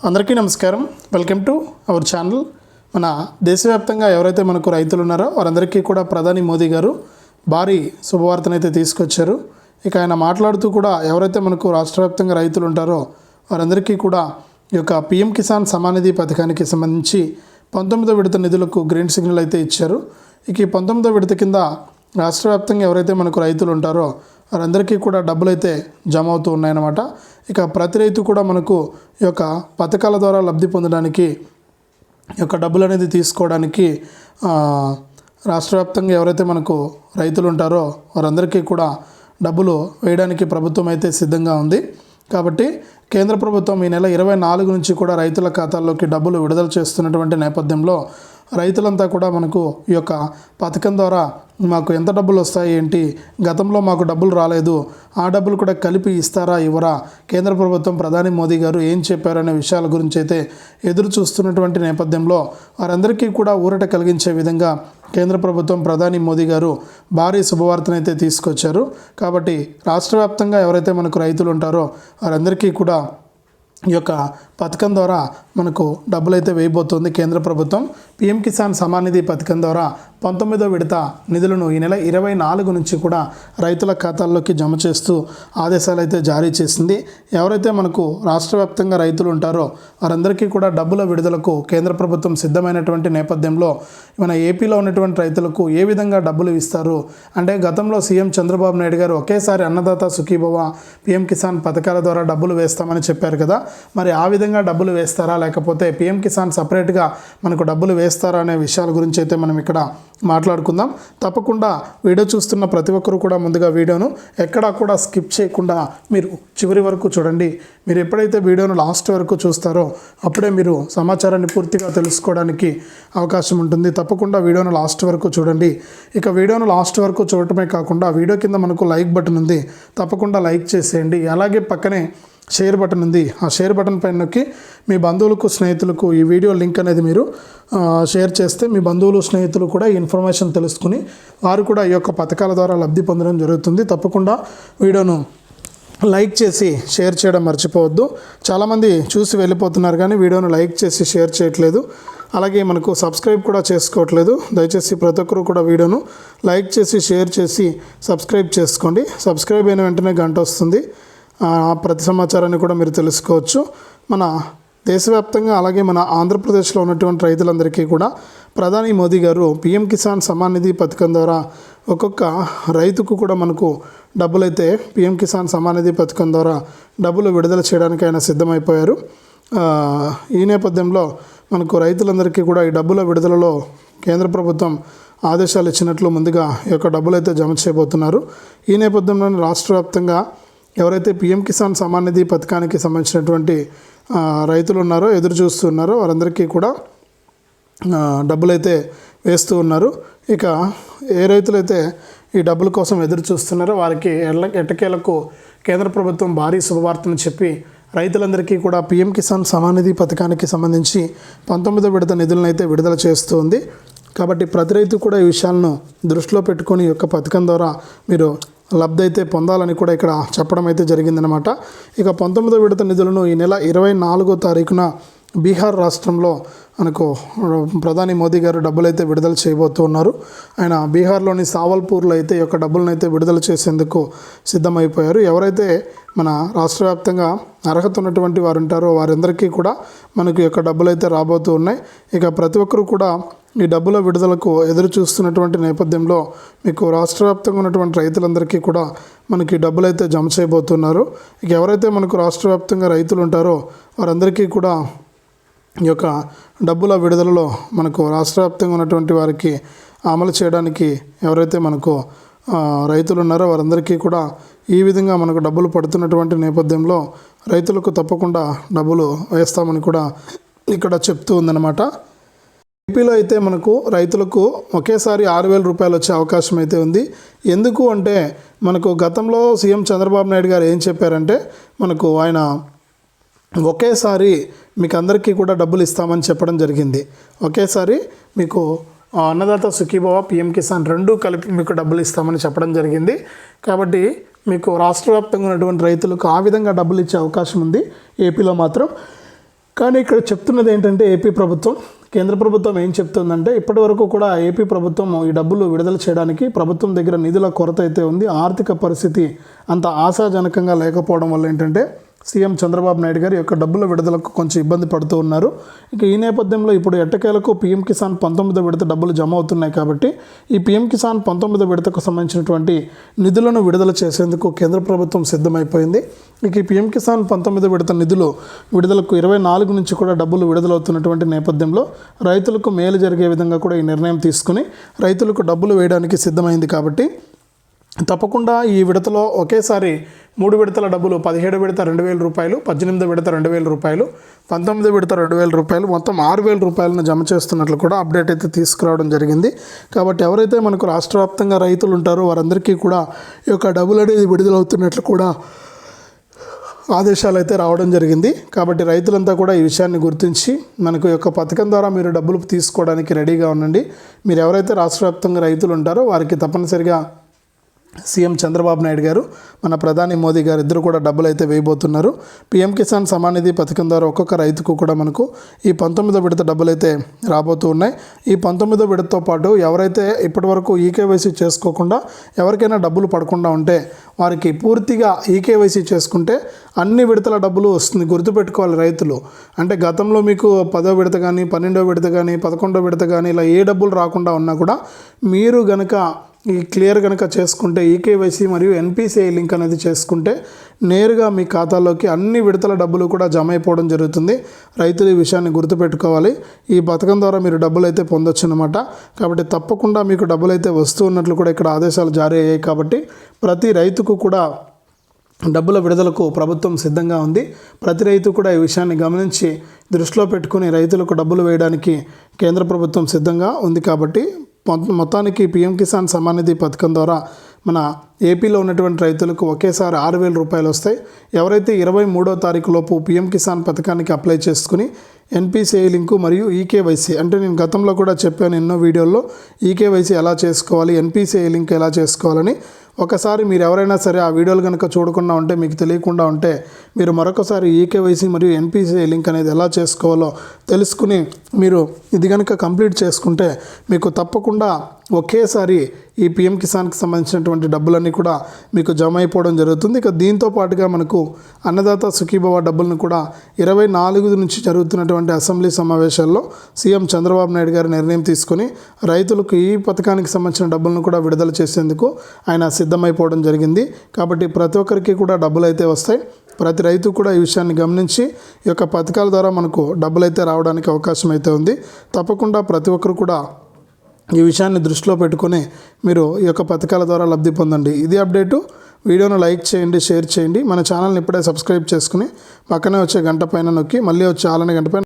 అందరికీ నమస్కారం. Welcome to our channel మన దేశవ్యాప్తంగా ఎవరైతే మనకు రైతులు ఉన్నారో వారందరికీ కూడా ప్రధాని మోదీ గారు భారీ శుభవార్తనైతే తీసుకొచ్చారు. ఇక ఆయన మాట్లాడుతూ కూడా ఎవరైతే మనకు రాష్ట్ర వ్యాప్తంగా రైతులు ఉంటారో వారందరికీ కూడా ఈ యొక్క పిఎం కిసాన్ సమానిధి పథకానికి సంబంధించి పంతొమ్మిదో విడత నిధులకు గ్రీన్ సిగ్నల్ అయితే ఇచ్చారు. ఇక ఈ పంతొమ్మిదో విడత కింద రాష్ట్రవ్యాప్తంగా ఎవరైతే మనకు రైతులు ఉంటారో వారందరికీ కూడా డబ్బులు అయితే జమ అవుతూ ఉన్నాయన్నమాట. ఇక ప్రతి రైతు కూడా మనకు ఈ యొక్క పథకాల ద్వారా లబ్ధి పొందడానికి ఈ యొక్క డబ్బులు అనేది తీసుకోవడానికి రాష్ట్ర వ్యాప్తంగా ఎవరైతే మనకు రైతులు ఉంటారో వారందరికీ కూడా డబ్బులు వేయడానికి ప్రభుత్వం అయితే సిద్ధంగా ఉంది. కాబట్టి కేంద్ర ప్రభుత్వం ఈ నెల ఇరవై నాలుగు నుంచి కూడా రైతుల ఖాతాల్లోకి డబ్బులు విడుదల చేస్తున్నటువంటి నేపథ్యంలో రైతులంతా కూడా మనకు ఈ యొక్క పథకం ద్వారా మాకు ఎంత డబ్బులు వస్తాయి ఏంటి? గతంలో మాకు డబ్బులు రాలేదు. ఆ డబ్బులు కూడా కలిపి ఇస్తారా ఇవ్వరా? కేంద్ర ప్రభుత్వం ప్రధాని మోదీ గారు ఏం చెప్పారనే విషయాల గురించి అయితే ఎదురు చూస్తున్నటువంటి నేపథ్యంలో వారందరికీ కూడా ఊరట కలిగించే విధంగా కేంద్ర ప్రభుత్వం ప్రధాని మోదీ గారు భారీ శుభవార్తనైతే తీసుకొచ్చారు. కాబట్టి రాష్ట్ర వ్యాప్తంగా ఎవరైతే మనకు రైతులు ఉంటారో వారందరికీ కూడా ఈ యొక్క పథకం ద్వారా మనకు డబ్బులు అయితే వేయబోతోంది కేంద్ర ప్రభుత్వం. పిఎం కిసాన్ సమాన్ నిధి పథకం ద్వారా పంతొమ్మిదో విడత నిధులను ఈ నెల ఇరవై నాలుగు నుంచి కూడా రైతుల ఖాతాల్లోకి జమ చేస్తూ ఆదేశాలు అయితే జారీ చేసింది. ఎవరైతే మనకు రాష్ట్ర వ్యాప్తంగా రైతులు ఉంటారో వారందరికీ కూడా డబ్బుల విడుదలకు కేంద్ర ప్రభుత్వం సిద్ధమైనటువంటి నేపథ్యంలో మన ఏపీలో ఉన్నటువంటి రైతులకు ఏ విధంగా డబ్బులు ఇస్తారు? అంటే గతంలో సీఎం చంద్రబాబు నాయుడు గారు ఒకేసారి అన్నదాత సుఖీభవ పిఎం కిసాన్ పథకాల ద్వారా డబ్బులు వేస్తామని చెప్పారు కదా. మరి ఆ విధంగా డబ్బులు వేస్తారా? లేకపోతే పిఎం కిసాన్ సపరేట్గా మనకు డబ్బులు వేస్తారా అనే విషయాల గురించి అయితే మనం ఇక్కడ మాట్లాడుకుందాం. తప్పకుండా వీడియో చూస్తున్న ప్రతి ఒక్కరు కూడా ముందుగా వీడియోను ఎక్కడా కూడా స్కిప్ చేయకుండా మీరు చివరి వరకు చూడండి. మీరు ఎప్పుడైతే వీడియోను లాస్ట్ వరకు చూస్తారో అప్పుడే మీరు సమాచారాన్ని పూర్తిగా తెలుసుకోవడానికి అవకాశం ఉంటుంది. తప్పకుండా వీడియోను లాస్ట్ వరకు చూడండి. ఇక వీడియోను లాస్ట్ వరకు చూడటమే కాకుండా వీడియో కింద మనకు లైక్ బటన్ ఉంది. తప్పకుండా లైక్ చేసేయండి. అలాగే పక్కనే షేర్ బటన్ ఉంది. ఆ షేర్ బటన్ పైన నొక్కి మీ బంధువులకు స్నేహితులకు ఈ వీడియో లింక్ అనేది మీరు షేర్ చేస్తే మీ బంధువులు స్నేహితులు కూడా ఈ ఇన్ఫర్మేషన్ తెలుసుకుని వారు కూడా ఈ యొక్క పథకాల ద్వారా లబ్ధి పొందడం జరుగుతుంది. తప్పకుండా వీడియోను లైక్ చేసి షేర్ చేయడం మర్చిపోవద్దు. చాలామంది చూసి వెళ్ళిపోతున్నారు కానీ వీడియోను లైక్ చేసి షేర్ చేయట్లేదు. అలాగే మనకు సబ్స్క్రైబ్ కూడా చేసుకోవట్లేదు. దయచేసి ప్రతి ఒక్కరు కూడా వీడియోను లైక్ చేసి షేర్ చేసి సబ్స్క్రైబ్ చేసుకోండి. సబ్స్క్రైబ్ అయిన వెంటనే గంట వస్తుంది. ప్రతి సమాచారాన్ని కూడా మీరు తెలుసుకోవచ్చు. మన దేశవ్యాప్తంగా అలాగే మన ఆంధ్రప్రదేశ్లో ఉన్నటువంటి రైతులందరికీ కూడా ప్రధాని మోదీ గారు పిఎం కిసాన్ సమాన్ నిధి పథకం ద్వారా ఒక్కొక్క రైతుకు కూడా మనకు డబ్బులైతే పిఎం కిసాన్ సమాన్ నిధి పథకం ద్వారా డబ్బులు విడుదల చేయడానికి ఆయన సిద్ధమైపోయారు. ఈ నేపథ్యంలో మనకు రైతులందరికీ కూడా ఈ డబ్బుల విడుదలలో కేంద్ర ప్రభుత్వం ఆదేశాలు ఇచ్చినట్లు ముందుగా ఈ యొక్క డబ్బులు అయితే జమ చేయబోతున్నారు. ఈ నేపథ్యంలోనే రాష్ట్ర వ్యాప్తంగా ఎవరైతే పిఎం కిసాన్ సమాన్ నిధి పథకానికి సంబంధించినటువంటి రైతులు ఉన్నారో ఎదురు చూస్తున్నారో వారందరికీ కూడా డబ్బులైతే వేస్తూ ఉన్నారు. ఇక ఏ రైతులైతే ఈ డబ్బుల కోసం ఎదురు చూస్తున్నారో వారికి ఎల్ల ఎట్టకేలకు కేంద్ర ప్రభుత్వం భారీ శుభవార్తను చెప్పి రైతులందరికీ కూడా పిఎం కిసాన్ సమానిధి పథకానికి సంబంధించి పంతొమ్మిదో విడత నిధులను అయితే విడుదల చేస్తుంది. కాబట్టి ప్రతి రైతు కూడా ఈ విషయాలను దృష్టిలో పెట్టుకొని ఈ యొక్క పథకం ద్వారా మీరు లబ్ధి అయితే పొందాలని కూడా ఇక్కడ చెప్పడం అయితే జరిగిందనమాట ఇక పంతొమ్మిదో విడత నిధులను ఈ నెల ఇరవై నాలుగో తారీఖున బీహార్ రాష్ట్రంలో మనకు ప్రధాని మోదీ గారు డబ్బులైతే విడుదల చేయబోతూ ఉన్నారు ఆయన బీహార్లోని సావల్పూర్లో అయితే ఈ యొక్క డబ్బులను అయితే విడుదల చేసేందుకు సిద్ధమైపోయారు. ఎవరైతే మన రాష్ట్ర వ్యాప్తంగా అర్హత ఉన్నటువంటి వారు ఉంటారో వారందరికీ కూడా మనకు ఈ యొక్క డబ్బులు అయితే రాబోతూ ఉన్నాయి. ఇక ప్రతి ఒక్కరూ కూడా మీ డబ్బుల విడుదలకు ఎదురు చూస్తున్నటువంటి నేపథ్యంలో మీకు రాష్ట్ర వ్యాప్తంగా ఉన్నటువంటి రైతులందరికీ కూడా మనకి డబ్బులు అయితే జమ చేయబోతున్నారు. ఇక ఎవరైతే మనకు రాష్ట్ర వ్యాప్తంగా రైతులు ఉంటారో వారందరికీ కూడా ఈ యొక్క డబ్బుల విడుదలలో మనకు రాష్ట్ర వ్యాప్తంగా ఉన్నటువంటి వారికి అమలు చేయడానికి ఎవరైతే మనకు రైతులు ఉన్నారో వారందరికీ కూడా ఈ విధంగా మనకు డబ్బులు పడుతున్నటువంటి నేపథ్యంలో రైతులకు తప్పకుండా డబ్బులు వేస్తామని కూడా ఇక్కడ చెప్తూ ఉందన్నమాట. ఏపీలో అయితే మనకు రైతులకు ఒకేసారి ఆరు వేల రూపాయలు వచ్చే అవకాశం అయితే ఉంది. ఎందుకు అంటే మనకు గతంలో సీఎం చంద్రబాబు నాయుడు గారు ఏం చెప్పారంటే మనకు ఆయన ఒకేసారి మీకు అందరికీ కూడా డబ్బులు ఇస్తామని చెప్పడం జరిగింది. ఒకేసారి మీకు అన్నదాత సుఖీభవ పిఎం కిసాన్ రెండు కలిపి మీకు డబ్బులు ఇస్తామని చెప్పడం జరిగింది. కాబట్టి మీకు రాష్ట్ర వ్యాప్తంగా ఉన్నటువంటి రైతులకు ఆ విధంగా డబ్బులు ఇచ్చే అవకాశం ఉంది. ఏపీలో మాత్రం కానీ ఇక్కడ చెప్తున్నది ఏంటంటే ఏపీ ప్రభుత్వం కేంద్ర ప్రభుత్వం ఏం చెప్తుందంటే ఇప్పటి వరకు కూడా ఏపీ ప్రభుత్వం ఈ డబ్బులు విడుదల చేయడానికి ప్రభుత్వం దగ్గర నిధుల కొరత అయితే ఉంది ఆర్థిక పరిస్థితి అంత ఆశాజనకంగా లేకపోవడం వల్ల ఏంటంటే సీఎం చంద్రబాబు నాయుడు గారు యొక్క డబ్బుల విడుదలకు కొంచెం ఇబ్బంది పడుతూ ఉన్నారు. ఇక ఈ నేపథ్యంలో ఇప్పుడు ఎట్టకేలకు పీఎం కిసాన్ పంతొమ్మిదో విడత డబ్బులు జమ అవుతున్నాయి కాబట్టి ఈ పీఎం కిసాన్ పంతొమ్మిదో విడతకు సంబంధించినటువంటి నిధులను విడుదల చేసేందుకు కేంద్ర ప్రభుత్వం సిద్ధమైపోయింది. ఇక ఈ పీఎం కిసాన్ పంతొమ్మిదో విడత నిధులు విడుదలకు ఇరవై నాలుగు నుంచి కూడా డబ్బులు విడుదలవుతున్నటువంటి నేపథ్యంలో రైతులకు మేలు జరిగే విధంగా కూడా ఈ నిర్ణయం తీసుకుని రైతులకు డబ్బులు వేయడానికి సిద్ధమైంది కాబట్టి తప్పకుండా ఈ విడతలో ఒకేసారి మూడు విడతల డబ్బులు పదిహేడు విడత రెండు వేల రూపాయలు పద్దెనిమిది విడత రెండు వేల రూపాయలు పంతొమ్మిది విడత రెండు వేల రూపాయలు మొత్తం ఆరు వేల రూపాయలను జమ చేస్తున్నట్లు కూడా అప్డేట్ అయితే తీసుకురావడం జరిగింది. కాబట్టి ఎవరైతే మనకు రాష్ట్ర వ్యాప్తంగా రైతులు ఉంటారో వారందరికీ కూడా ఈ యొక్క డబ్బులు అనేది విడుదలవుతున్నట్లు కూడా ఆదేశాలు అయితే రావడం జరిగింది. కాబట్టి రైతులంతా కూడా ఈ విషయాన్ని గుర్తించి మనకు యొక్క పథకం ద్వారా మీరు డబ్బులు తీసుకోవడానికి రెడీగా ఉండండి. మీరు ఎవరైతే రాష్ట్ర వ్యాప్తంగా రైతులు ఉంటారో వారికి తప్పనిసరిగా సీఎం చంద్రబాబు నాయుడు గారు మన ప్రధాని మోదీ గారు ఇద్దరు కూడా డబ్బులు అయితే వేయబోతున్నారు. పీఎం కిసాన్ సమానిధి పథకం ద్వారా ఒక్కొక్క రైతుకు కూడా మనకు ఈ పంతొమ్మిదో విడత డబ్బులు అయితే రాబోతూ ఉన్నాయి. ఈ పంతొమ్మిదో విడతతో పాటు ఎవరైతే ఇప్పటివరకు ఈకేవైసీ చేసుకోకుండా ఎవరికైనా డబ్బులు పడకుండా ఉంటే వారికి పూర్తిగా ఈకేవైసీ చేసుకుంటే అన్ని విడతల డబ్బులు వస్తుంది. గుర్తుపెట్టుకోవాలి రైతులు. అంటే గతంలో మీకు పదో విడత కానీ పన్నెండో విడత కానీ పదకొండో విడత కానీ ఇలా ఏ డబ్బులు రాకుండా ఉన్నా కూడా మీరు గనక ఈ క్లియర్ కనుక చేసుకుంటే ఈకేవైసీ మరియు ఎన్పిసిఐ లింక్ అనేది చేసుకుంటే నేరుగా మీ ఖాతాలోకి అన్ని విడతల డబ్బులు కూడా జమ అయిపోవడం జరుగుతుంది. రైతులు ఈ విషయాన్ని గుర్తుపెట్టుకోవాలి. ఈ పథకం ద్వారా మీరు డబ్బులు అయితే పొందొచ్చు అనమాట కాబట్టి తప్పకుండా మీకు డబ్బులు అయితే వస్తూ ఉన్నట్లు కూడా ఇక్కడ ఆదేశాలు జారీ అయ్యాయి కాబట్టి ప్రతి రైతుకు కూడా డబ్బుల విడుదలకు ప్రభుత్వం సిద్ధంగా ఉంది. ప్రతి రైతు కూడా ఈ విషయాన్ని గమనించి దృష్టిలో పెట్టుకుని రైతులకు డబ్బులు వేయడానికి కేంద్ర ప్రభుత్వం సిద్ధంగా ఉంది కాబట్టి మొత్తానికి పీఎం కిసాన్ సమ్మాన్ నిధి పథకం ద్వారా మన ఏపీలో ఉన్నటువంటి రైతులకు ఒకేసారి ఆరు వేల రూపాయలు వస్తాయి. ఎవరైతే ఇరవై మూడో తారీఖు లోపు పీఎం కిసాన్ పథకానికి అప్లై చేసుకుని ఎన్పిసిఐ లింకు మరియు ఈకేవైసీ అంటే నేను గతంలో కూడా చెప్పాను ఎన్నో వీడియోల్లో ఈకేవైసీ ఎలా చేసుకోవాలి ఎన్పిసిఐ లింక్ ఎలా చేసుకోవాలని ఒకసారి మీరు ఎవరైనా సరే ఆ వీడియోలు కనుక చూడకుండా ఉంటే మీకు తెలియకుండా ఉంటే మీరు మరొకసారి ఈకేవైసీ మరియు ఎన్పిసిఐ లింక్ అనేది ఎలా చేసుకోవాలో తెలుసుకుని మీరు ఇది కనుక కంప్లీట్ చేసుకుంటే మీకు తప్పకుండా ఒకేసారి ఈ పిఎం కిసాన్కి సంబంధించినటువంటి డబ్బులన్నీ కూడా మీకు జమ అయిపోవడం జరుగుతుంది. ఇక దీంతో పాటుగా మనకు అన్నదాత సుఖీభవ డబ్బులను కూడా ఇరవై నాలుగు నుంచి జరుగుతున్నటువంటి అసెంబ్లీ సమావేశాల్లో సీఎం చంద్రబాబు నాయుడు గారు నిర్ణయం తీసుకొని రైతులకు ఈ పథకానికి సంబంధించిన డబ్బులను కూడా విడుదల చేసేందుకు ఆయన సిద్ధమైపోవడం జరిగింది. కాబట్టి ప్రతి ఒక్కరికి కూడా డబ్బులు అయితే వస్తాయి. ప్రతి రైతు కూడా ఈ విషయాన్ని గమనించి ఈ యొక్క పథకాల ద్వారా మనకు డబ్బులు అయితే రావడానికి అవకాశం అయితే ఉంది. తప్పకుండా ప్రతి ఒక్కరు కూడా ఈ విషయాన్ని దృష్టిలో పెట్టుకొని మీరు ఈ యొక్క పథకాల ద్వారా లబ్ధి పొందండి. ఇది అప్డేటు. వీడియోను లైక్ చేయండి షేర్ చేయండి. మన ఛానల్ని ఇప్పుడే సబ్స్క్రైబ్ చేసుకుని పక్కనే వచ్చే గంట పైన నొక్కి మళ్ళీ వచ్చే ఆలనే గంట పైన